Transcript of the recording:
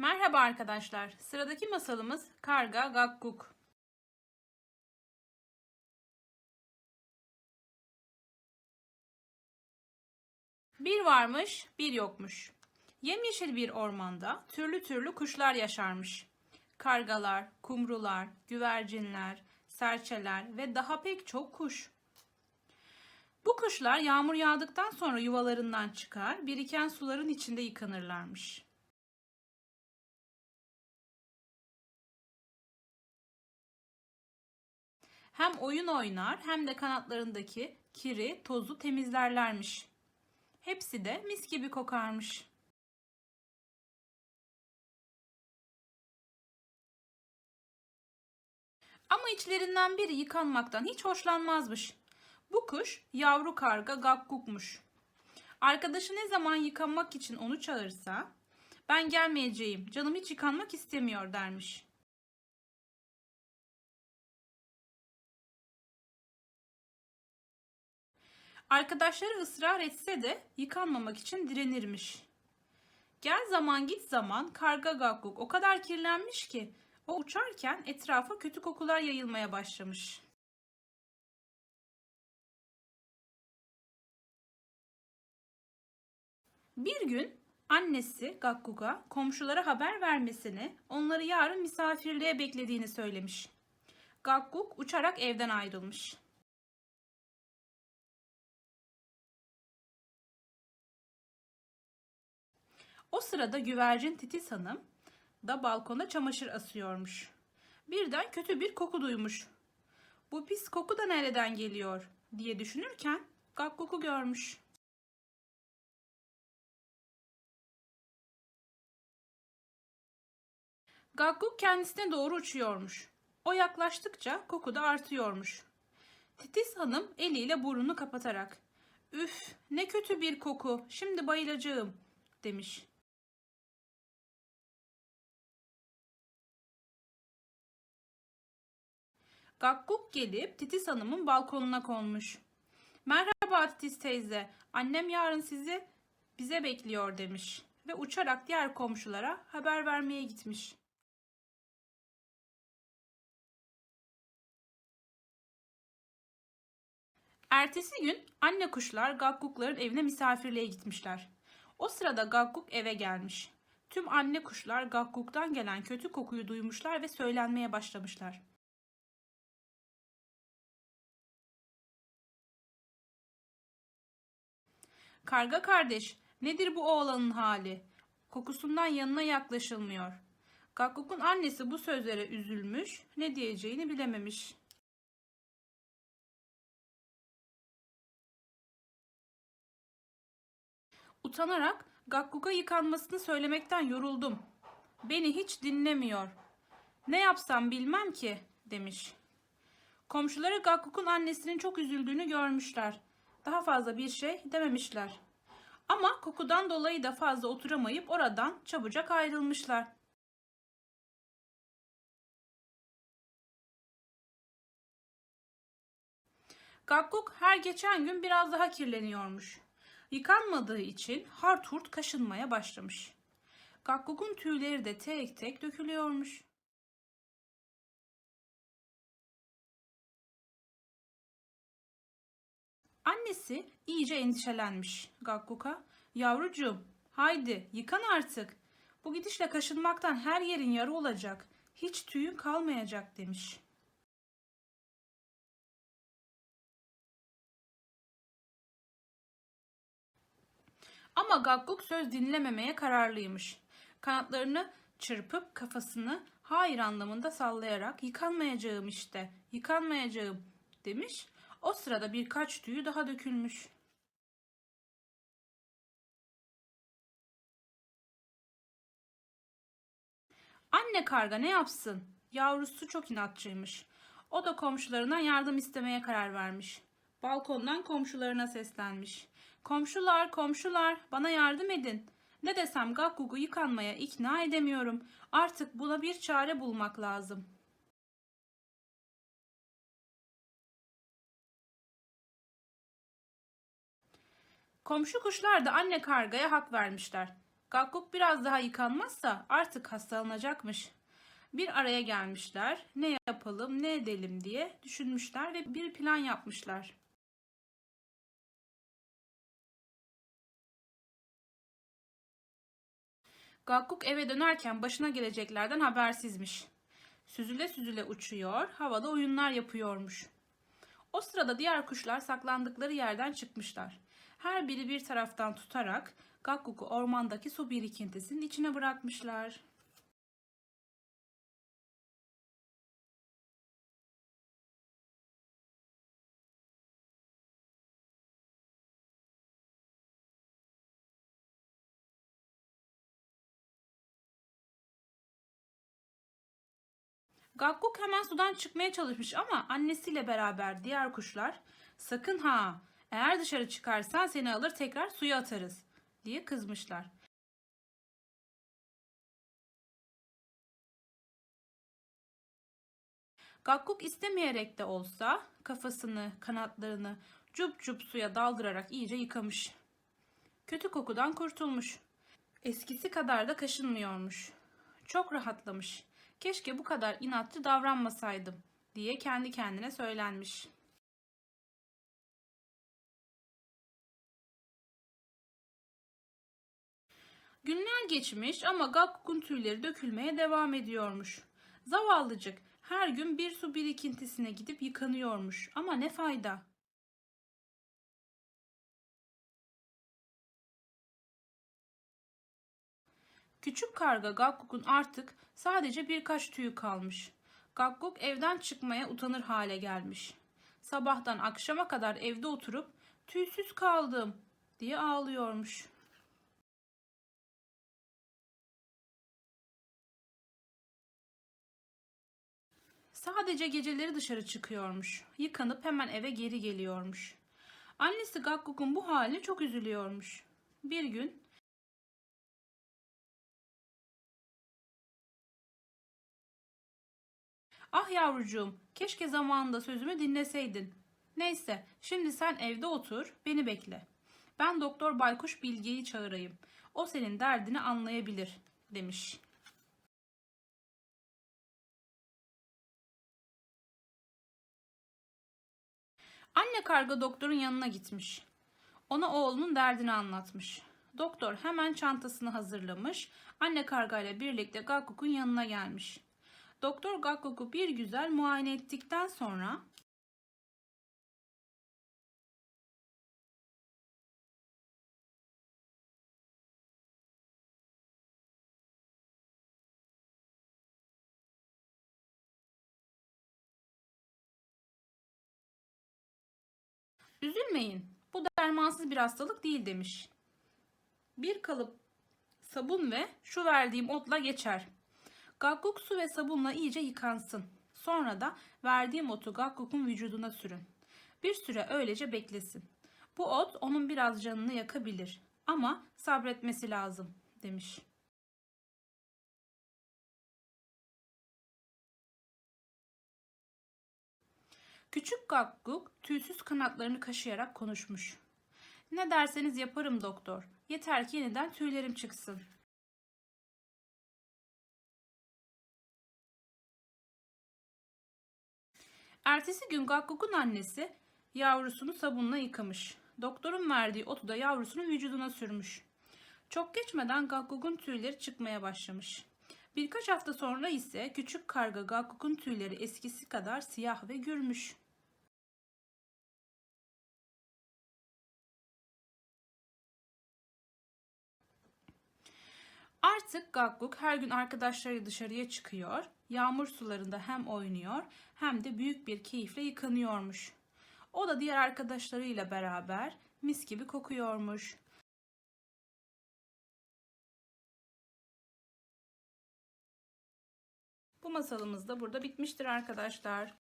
Merhaba arkadaşlar. Sıradaki masalımız Karga Gakkuk. Bir varmış, bir yokmuş. Yemyeşil bir ormanda türlü türlü kuşlar yaşarmış. Kargalar, kumrular, güvercinler, serçeler ve daha pek çok kuş. Bu kuşlar yağmur yağdıktan sonra yuvalarından çıkar, biriken suların içinde yıkanırlarmış. Hem oyun oynar hem de kanatlarındaki kiri, tozu temizlerlermiş. Hepsi de mis gibi kokarmış. Ama içlerinden biri yıkanmaktan hiç hoşlanmazmış. Bu kuş yavru karga Gakkuk'muş. Arkadaşı ne zaman yıkanmak için onu çağırsa, ben gelmeyeceğim, canım hiç yıkanmak istemiyor dermiş. Arkadaşları ısrar etse de yıkanmamak için direnirmiş. Gel zaman git zaman karga gakkuk o kadar kirlenmiş ki o uçarken etrafa kötü kokular yayılmaya başlamış. Bir gün annesi Gakkuk'a komşulara haber vermesini, onları yarın misafirliğe beklediğini söylemiş. Gakkuk uçarak evden ayrılmış. O sırada güvercin Titiz Hanım da balkona çamaşır asıyormuş. Birden kötü bir koku duymuş. Bu pis koku da nereden geliyor diye düşünürken Gakkuk'u görmüş. Gakkuk kendisine doğru uçuyormuş. O yaklaştıkça koku da artıyormuş. Titiz Hanım eliyle burnunu kapatarak "Üf, ne kötü bir koku. Şimdi bayılacağım." demiş. Gakkuk gelip Titiz Hanım'ın balkonuna konmuş. Merhaba Titiz teyze, annem yarın sizi bize bekliyor demiş ve uçarak diğer komşulara haber vermeye gitmiş. Ertesi gün anne kuşlar Gakkukların evine misafirliğe gitmişler. O sırada Gakkuk eve gelmiş. Tüm anne kuşlar Gakkuk'tan gelen kötü kokuyu duymuşlar ve söylenmeye başlamışlar. Karga kardeş, nedir bu oğlanın hali? Kokusundan yanına yaklaşılmıyor. Gakkuk'un annesi bu sözlere üzülmüş, ne diyeceğini bilememiş. Utanarak Gakkuk'a yıkanmasını söylemekten yoruldum. Beni hiç dinlemiyor. Ne yapsam bilmem ki, demiş. Komşuları Gakkuk'un annesinin çok üzüldüğünü görmüşler. Daha fazla bir şey dememişler. Ama kokudan dolayı da fazla oturamayıp oradan çabucak ayrılmışlar. Gakkuk her geçen gün biraz daha kirleniyormuş. Yıkanmadığı için hart hurt kaşınmaya başlamış. Gakkuk'un tüyleri de tek tek dökülüyormuş. Annesi iyice endişelenmiş Gakkuk'a. Yavrucuğum haydi yıkan artık. Bu gidişle kaşınmaktan her yerin yarı olacak. Hiç tüyün kalmayacak demiş. Ama Gakkuk söz dinlememeye kararlıymış. Kanatlarını çırpıp kafasını hayır anlamında sallayarak yıkanmayacağım işte, yıkanmayacağım demiş. O sırada birkaç tüyü daha dökülmüş. Anne karga ne yapsın? Yavrusu çok inatçıymış. O da komşularına yardım istemeye karar vermiş. Balkondan komşularına seslenmiş. Komşular, komşular, bana yardım edin. Ne desem Gakkuk'u yıkanmaya ikna edemiyorum. Artık buna bir çare bulmak lazım. Komşu kuşlar da anne kargaya hak vermişler. Gakkuk biraz daha yıkanmazsa artık hastalanacakmış. Bir araya gelmişler. Ne yapalım, ne edelim diye düşünmüşler ve bir plan yapmışlar. Gakkuk eve dönerken başına geleceklerden habersizmiş. Süzüle süzüle uçuyor, havada oyunlar yapıyormuş. O sırada diğer kuşlar saklandıkları yerden çıkmışlar. Her biri bir taraftan tutarak Gakkuk'u ormandaki su birikintisinin içine bırakmışlar. Gakkuk hemen sudan çıkmaya çalışmış ama annesiyle beraber diğer kuşlar sakın ha eğer dışarı çıkarsan seni alır tekrar suya atarız diye kızmışlar. Gakkuk istemeyerek de olsa kafasını, kanatlarını cup cup suya daldırarak iyice yıkamış. Kötü kokudan kurtulmuş. Eskisi kadar da kaşınmıyormuş. Çok rahatlamış. Keşke bu kadar inatçı davranmasaydım diye kendi kendine söylenmiş. Günler geçmiş ama Gakkuk'un tüyleri dökülmeye devam ediyormuş. Zavallıcık her gün bir su birikintisine gidip yıkanıyormuş ama ne fayda? Küçük karga Gakkuk'un artık sadece birkaç tüyü kalmış. Gakkuk evden çıkmaya utanır hale gelmiş. Sabahtan akşama kadar evde oturup tüysüz kaldım diye ağlıyormuş. Sadece geceleri dışarı çıkıyormuş. Yıkanıp hemen eve geri geliyormuş. Annesi Gakkuk'un bu haline çok üzülüyormuş. Bir gün Ah yavrucuğum, keşke zamanında sözümü dinleseydin. Neyse, şimdi sen evde otur, beni bekle. Ben Doktor Baykuş Bilge'yi çağırayım. O senin derdini anlayabilir, demiş. Anne karga doktorun yanına gitmiş. Ona oğlunun derdini anlatmış. Doktor hemen çantasını hazırlamış. Anne karga ile birlikte Gakkuk'un yanına gelmiş. Doktor Gakkuk'u bir güzel muayene ettikten sonra Üzülmeyin. Bu dermansız bir hastalık değil demiş. Bir kalıp sabun ve şu verdiğim otla geçer. Gakkuk su ve sabunla iyice yıkansın. Sonra da verdiğim otu Gakkuk'un vücuduna sürün. Bir süre öylece beklesin. Bu ot onun biraz canını yakabilir ama sabretmesi lazım demiş. Küçük Gakkuk tüysüz kanatlarını kaşıyarak konuşmuş. Ne derseniz yaparım doktor. Yeter ki yeniden tüylerim çıksın. Ertesi gün Gakkuk'un annesi yavrusunu sabunla yıkamış. Doktorun verdiği otu da yavrusunun vücuduna sürmüş. Çok geçmeden Gakkuk'un tüyleri çıkmaya başlamış. Birkaç hafta sonra ise küçük karga Gakkuk'un tüyleri eskisi kadar siyah ve gürmüş. Artık Gakkuk her gün arkadaşları dışarıya çıkıyor, yağmur sularında hem oynuyor hem de büyük bir keyifle yıkanıyormuş. O da diğer arkadaşlarıyla beraber mis gibi kokuyormuş. Bu masalımız da burada bitmiştir arkadaşlar.